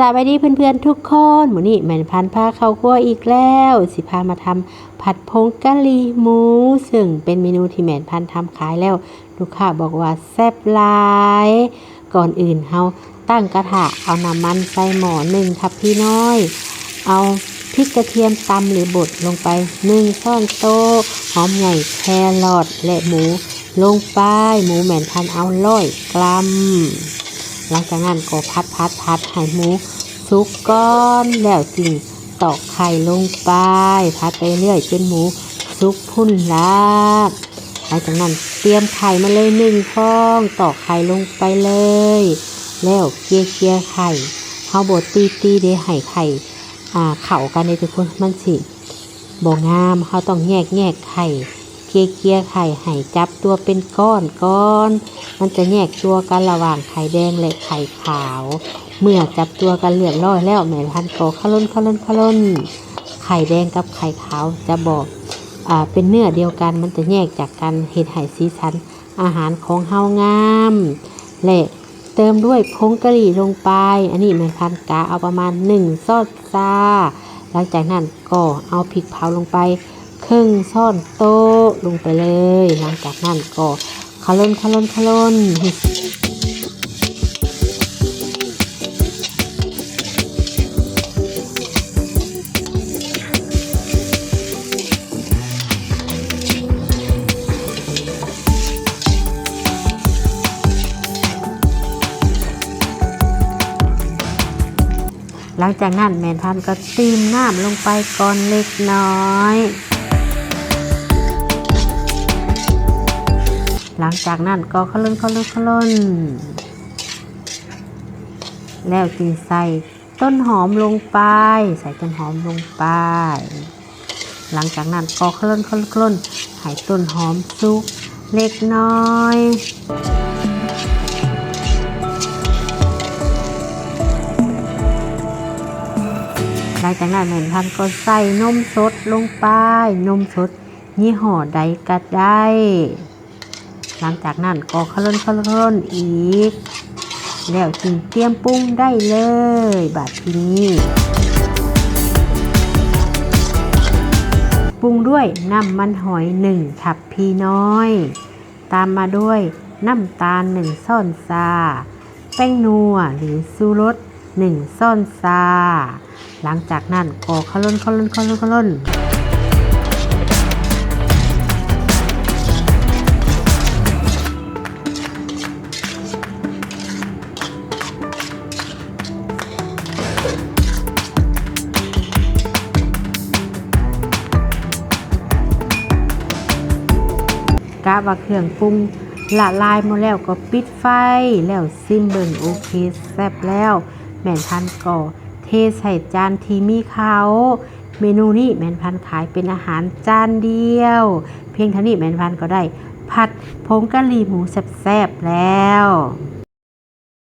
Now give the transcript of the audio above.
สวัสดีเพื่อนๆทุกคนหมูนี่แม่นพันธุ์พาเข้าครัวอีกแล้ว สิพามาทำผัดพงกะหรี่หมู ซึ่งเป็นเมนูที่แม่นพันธุ์ทำขายแล้ว ลูกค้าบอกว่าแซ่บหลาย ก่อนอื่นเฮาตั้งกระทะเอาน้ำมันใส่หม้อหนึ่งทับพี่น้อย เอาพริกกระเทียมตำหรือบดลงไปหนึ่งช้อนโต๊ะหอมใหญ่แครอทและหมู ลงไปหมูแม่นพันเอาร้อยกรัม หลังจากนั้นก็พัดพัดพัดให้หมูสุกก้อนแล้วจึงตอกไข่ลงไปพัดไปเรื่อยจนหมูสุกพุ่นลาดหลังจากนั้นเตรียมไข่มาเลยหนึ่งฟองตอกไข่ลงไปเลย แล้วเกียเกียไข่เฮาบดตีตีเดให้ไข่อ่เข่ากันในทุกคนมันสิบ่งามเฮาต้องแยกแยกไข่ เกียร์เกียไข่ให้จับตัวเป็นก้อนก้อน มันจะแยกตัวกันระหว่างไข่แดงและไข่ขาว เมื่อจับตัวกันเรียบร้อยแล้วแม่พันธุ์ก็ขล้นขล้นขล้นไข่แดงกับไข่ขาวจะบอกอ่าเป็นเนื้อเดียวกันมันจะแยกจากกันเห็ดไห่สีสันอาหารของเฮางามและเติมด้วยผงกะหรี่ลงไป อันนี้แม่พันกาเอาประมาณหนึ่งซอสซาหลังจากนั้นก็เอาพริกเผาลงไป ครึ่งซ่อนโต๊ะลงไปเลย หลังจากนั้นก็ขลนขลนขลนหลังจากนั้นแมนพันก็ตีมน้ำลงไปก่อนเล็กน้อย หลังจากนั้นก็ขลุ่นขลุ่นขลุ่นแล้วจึงใส่ต้นหอมลงไป ใส่ต้นหอมลงไป หลังจากนั้นก็ขลุ่นขลุ่นขลุ่นให้ต้นหอมสุกเล็กน้อยหลังจากนั้นแม่นพันก็ใส่นมสดลงไป นมสดยี่ห้อใดก็ได้ หลังจากนั้นก็ขล้นขล้นอีก แล้วจึงเตรียมปรุงได้เลยบัดทีนี้ปรุงด้วยน้ำมันหอยหนึ่งทับพีน้อย ตามมาด้วยน้ำตาลหนึ่งซ่อนซาแป้งนัวหรือซูรสหนึ่งซ่อนซาหลังจากนั้นก็ขล้นขล้นขล้นขล้น กะว่าเครื่องปรุงละลายหมดแล้วก็ปิดไฟแล้วซิมเบิ่งโอเคแซ่บแล้ว แม่นพันก่อเทใส่จานที่มีเขาเมนูนี้แม่นพันขายเป็นอาหารจานเดียว เพียงเท่านี้แม่นพันก็ได้ ผัดผงกะหรี่หมูแซ่บๆแล้ว